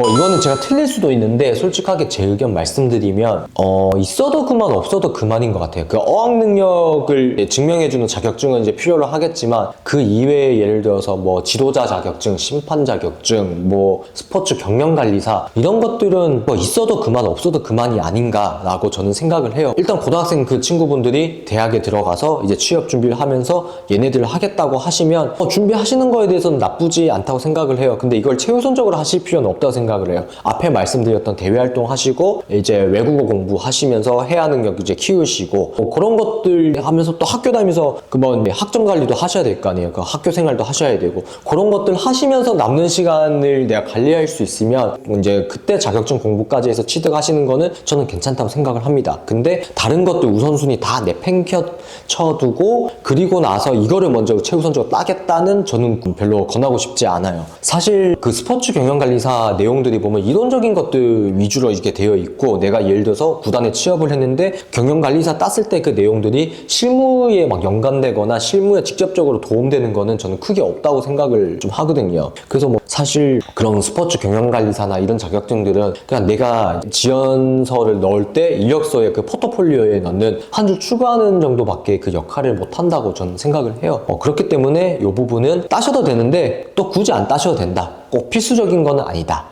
어, 이거는 제가 틀릴 수도 있는데 솔직하게 제 의견 말씀드리면 어, 있어도 그만 없어도 그만인 것 같아요. 그 어학 능력을 증명해주는 자격증은 이제 필요로 하겠지만 그 이외에 예를 들어서 뭐 지도자 자격증, 심판 자격증, 뭐 스포츠 경영 관리사 이런 것들은 뭐 있어도 그만 없어도 그만이 아닌가라고 저는 생각을 해요. 일단 고등학생 그 친구분들이 대학에 들어가서 이제 취업 준비를 하면서 얘네들을 하겠다고 하시면 어, 준비하시는 거에 대해서는 나쁘지 않다고 생각을 해요. 근데 이걸 최우선적으로 하실 필요는 없다고 생각 을 해요. 앞에 말씀드렸던 대외 활동 하시고 이제 외국어 공부하시면서 해야 능력 이제 키우시고 뭐 그런 것들 하면서 또 학교 다니면서 그뭐 학점 관리도 하셔야 될 거 아니에요. 그 학교 생활도 하셔야 되고 그런 것들 하시면서 남는 시간을 내가 관리할 수 있으면 이제 그때 자격증 공부까지 해서 취득하시는 거는 저는 괜찮다고 생각을 합니다. 근데 다른 것들 우선순위 다 내팽겨 쳐두고 그리고 나서 이거를 먼저 최우선적으로 따겠다는 저는 별로 권하고 싶지 않아요. 사실 그 스포츠 경영관리사 내용들이 보면 이론적인 것들 위주로 이렇게 되어 있고 내가 예를 들어서 구단에 취업을 했는데 경영관리사 땄을 때 그 내용들이 실무에 막 연관되거나 실무에 직접적으로 도움되는 거는 저는 크게 없다고 생각을 좀 하거든요. 그래서 뭐 사실 그런 스포츠 경영관리사나 이런 자격증들은 그냥 내가 지원서를 넣을 때 이력서에 그 포트폴리오에 넣는 한 줄 추가하는 정도밖에 그 역할을 못 한다고 저는 생각을 해요. 어, 그렇기 때문에 이 부분은 따셔도 되는데 또 굳이 안 따셔도 된다. 꼭 필수적인 거는 아니다.